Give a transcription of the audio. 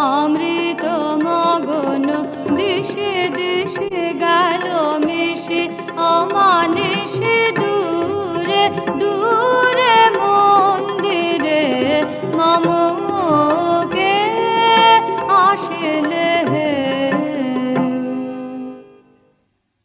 অমৃত মগন দিশে